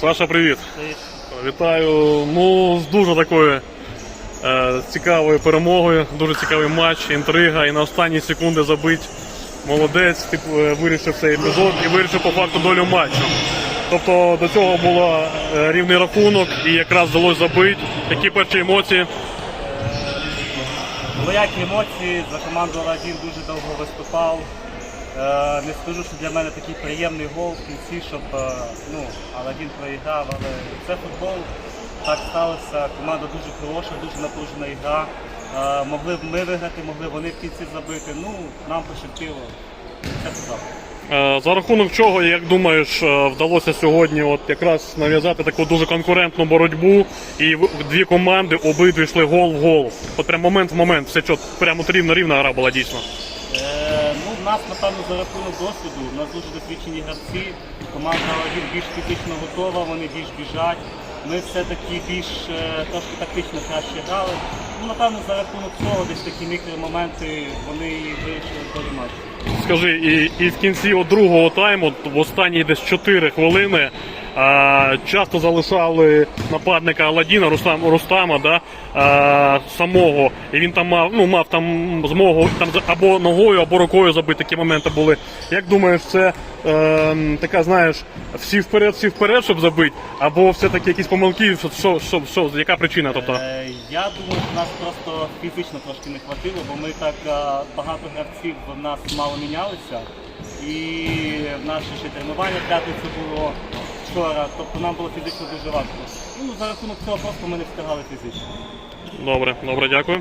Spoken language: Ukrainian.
Саша, привіт. Привіт. Вітаю. Ну, з дуже такою е, цікавою перемогою, дуже цікавий матч, інтрига і на останні секунди забить молодець, ти е, вирішив цей епізод і вирішив по факту долю матчу. Тобто до цього був е, рівний рахунок і якраз вдалося забити. Які перші емоції? Двоякі емоції за команду Аладдін дуже довго виступав. Е, Не скажу, що для мене такий приємний гол в кінці, щоб е, ну, Аладдін проіграв, але це футбол. Так сталося. Команда дуже хороша, дуже напружена ігра. Е, Могли б ми виграти, могли вони в кінці забити. Ну, нам пощастило. Це туди. За рахунок чого, як думаєш, вдалося сьогодні от якраз нав'язати таку дуже конкурентну боротьбу, і дві команди обидві йшли гол в гол. От прям момент в момент, все чот, прямо от рівно рівна гра була дійсно. Нас, напевно, за рахунок досвіду. У нас дуже досвідчені гравці. Команда більш фізично готова, вони більш біжать. Ми все-таки більш е, трошки тактично краще грали. Ну, напевно, за рахунок цього десь такі мікромоменти вони і вирішили матчу. Скажи, і, і в кінці другого тайму, в останні десь 4 хвилини, часто залишали нападника Аладдіна, Рустам, Рустама, да, самого. І він там мав, ну, мав там змогу там, або ногою, або рукою забити такі моменти були. Як думаєш, це е, така, знаєш, всі вперед, всі вперед, щоб забити, або все-таки якісь помилки, що, що, що, яка причина? Тобто? Е, я думаю, що нас просто фізично трошки не хватило, бо ми так е, багато гравців в нас мало мінялися. І в нас ще тренування п'ятницю було вчора, тобто нам було фізично дуже важко. Ну, за рахунок цього просто ми не встигали фізично. Добре, добре, дякую.